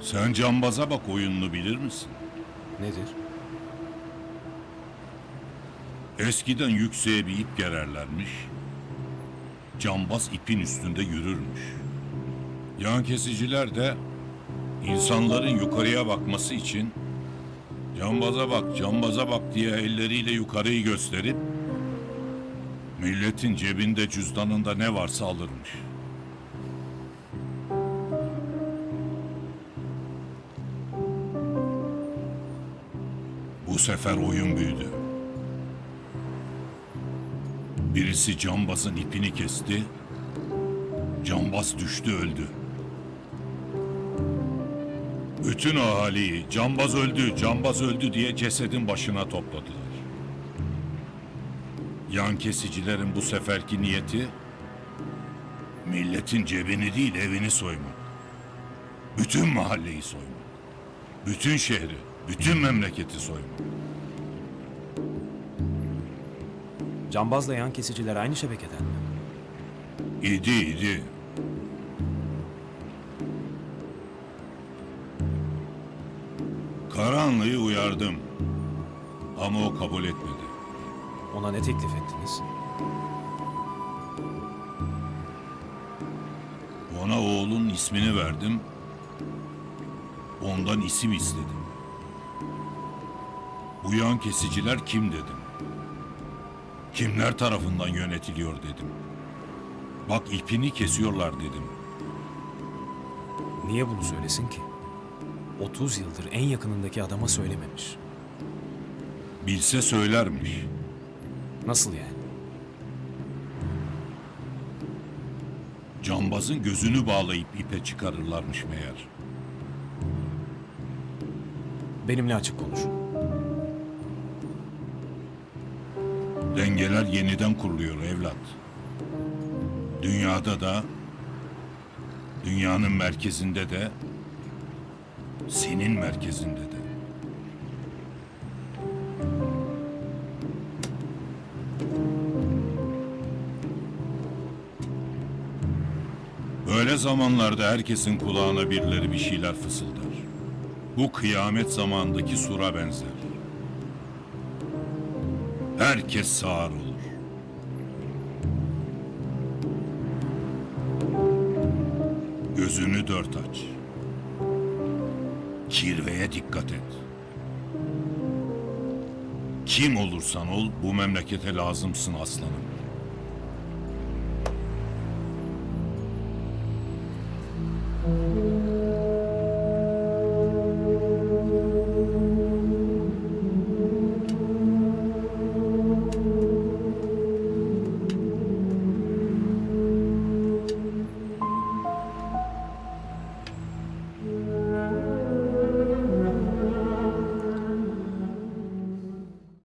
Sen cambaza bak oyununu bilir misin? Nedir? Eskiden yükseğe bir ip gererlermiş. Cambaz ipin üstünde yürürmüş. Yan kesiciler de insanların yukarıya bakması için cambaza bak, cambaza bak diye elleriyle yukarıyı gösterip milletin cebinde cüzdanında ne varsa alırmış. Bu sefer oyun büyüdü. Birisi cambazın ipini kesti. Cambaz düştü öldü. Bütün ahaliyi cambaz öldü, cambaz öldü diye cesedin başına topladılar. Yan kesicilerin bu seferki niyeti milletin cebini değil evini soymak. Bütün mahalleyi soymak. Bütün şehri, bütün memleketi soymak. Cambazla yan kesiciler aynı şebekeden mi? İdi idi. Karanlı'yı uyardım. Ama o kabul etmedi. Ona ne teklif ettiniz? Ona oğlun ismini verdim. Ondan isim istedim. Bu yan kesiciler kim dedim. Kimler tarafından yönetiliyor dedim. Bak ipini kesiyorlar dedim. Niye bunu söylesin ki? 30 yıldır en yakınındaki adama söylememiş. Bilse söylermiş. Nasıl yani? Cambazın gözünü bağlayıp ipe çıkarırlarmış meğer. Benimle açık konuşun. Dengeler yeniden kuruluyor evlat. Dünyada da, dünyanın merkezinde de, senin merkezinde de. Böyle zamanlarda herkesin kulağına birileri bir şeyler fısıldar. Bu kıyamet zamandaki sura benzer. Herkes sağır olur. Gözünü dört aç. Kirveye dikkat et. Kim olursan ol bu memlekete lazımsın aslanım.